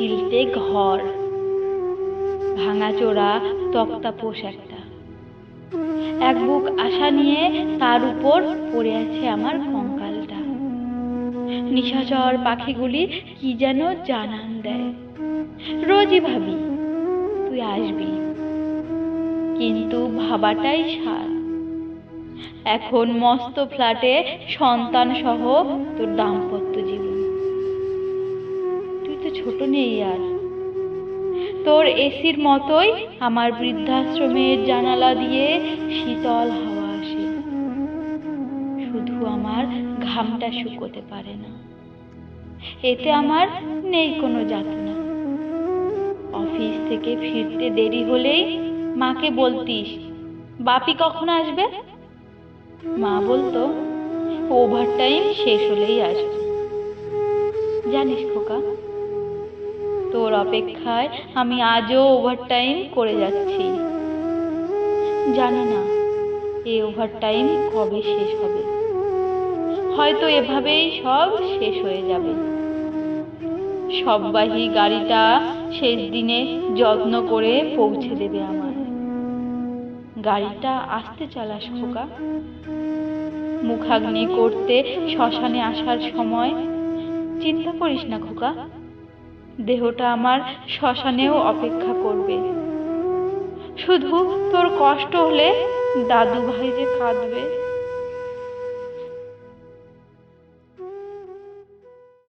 চিলটে ঘর। ভাঙাচোরা তক্তাপোষ একটা। এক বুক আশা নিয়ে তার উপর পড়ে আছে আমার কঙ্কালটা। নিশাচর পাখিগুলি কি যেন জানান দেয়। রোজই ভাবি, তুই আসবি। কিন্তু ভাবাটাই সার। এখন মস্ত ফ্ল্যাটে সন্তান সহ তোর দাম্পত্য জীবন। ছোট নেই আর। তোর এসির মতোই আমার বৃদ্ধাশ্রমের জানালা দিয়ে শীতল হাওয়া আসে। শুধু আমার ঘামটা শুকোতে পারে না। এতে আমার নেই কোনো যাতনা। অফিস থেকে ফিরতে দেরি হলেই মাকে বলতিস, বাপি কখন আসবে? মা বলতো ওভার টাইম শেষ হলেই আসবে। জানিস খোকা তোর অপেক্ষায় আমি আজও ওভার টাইম করে যাচ্ছি। জানি না এই ওভার টাইম কবে শেষ হবে। হয়তো এভাবেই সব শেষ হয়ে যাবে। সববাহী গাড়িটা শেষ দিনে যত্ন করে পৌঁছে দেবে আমার। গাড়িটা আসতে চালাস, খোকা। মুখাগ্নি করতে শ্মশানে আসার সময় চিন্তা করিস না, খোকা। দেহটা আমার শ্মশানেও অপেক্ষা করবে। শুধু তোর কষ্ট হলে দাদু ভাই যে কাঁদবে।